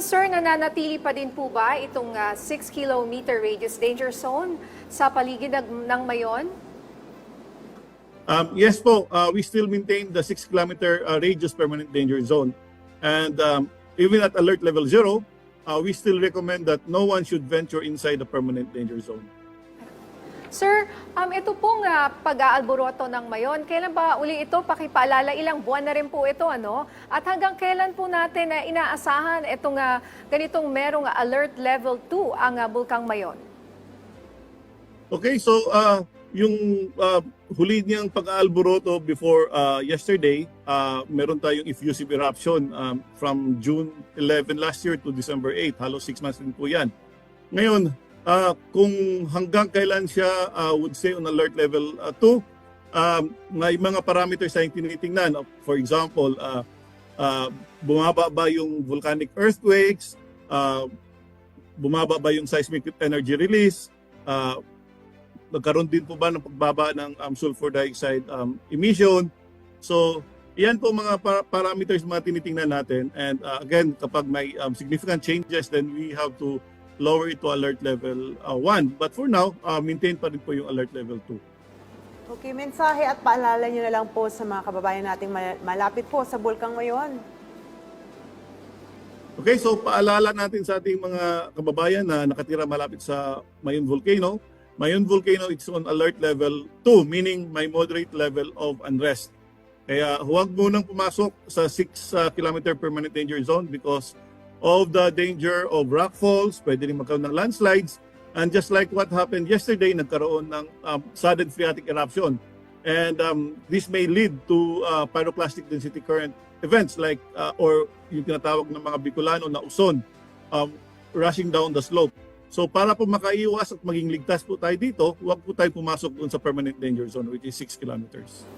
sir, nananatili pa din po ba itong 6 kilometer radius danger zone sa paligid ng, ng Mayon? Um, yes po, uh, we still maintain the 6 kilometer uh, radius permanent danger zone. And um, even at alert level zero, uh, we still recommend that no one should venture inside the permanent danger zone. Sir, um, ito pong ah, pag-aalboroto ng Mayon, kailan ba uli ito? Pakipaalala, ilang buwan na rin po ito, ano? At hanggang kailan po natin na inaasahan itong ah, ganitong merong alert level 2 ang ah, Bulkang Mayon? Okay, so uh, yung uh, huli niyang pag-aalboroto before uh, yesterday, uh, meron tayong effusive eruption um, from June 11 last year to December 8. Halos 6 months din po yan. Ngayon, uh, kung hanggang kailan siya uh, would say on alert level 2, um, may mga parameters tayong tinitingnan. For example, uh, uh, bumaba ba yung volcanic earthquakes, uh, bumaba ba yung seismic energy release, uh, nagkaroon din po ba ng pagbaba ng um, sulfur dioxide um, emission. So, yan po mga pa- parameters mga tinitingnan natin. And uh, again, kapag may um, significant changes, then we have to lower it to alert level 1. But for now, uh, maintain pa rin po yung alert level 2. Okay, mensahe at paalala nyo na lang po sa mga kababayan nating mal- malapit po sa Bulkang Mayon. Okay, so paalala natin sa ating mga kababayan na nakatira malapit sa Mayon Volcano. Mayon Volcano is on alert level 2, meaning may moderate level of unrest. Kaya huwag munang pumasok sa 6 uh, kilometer permanent danger zone because of the danger of rockfalls, pwede rin magkaroon ng landslides, and just like what happened yesterday, nagkaroon ng um, sudden phreatic eruption. And um, this may lead to uh, pyroclastic density current events like uh, or yung tinatawag ng mga Bicolano na uson um, rushing down the slope. So para po makaiwas at maging ligtas po tayo dito, huwag po tayo pumasok doon sa permanent danger zone which is 6 kilometers.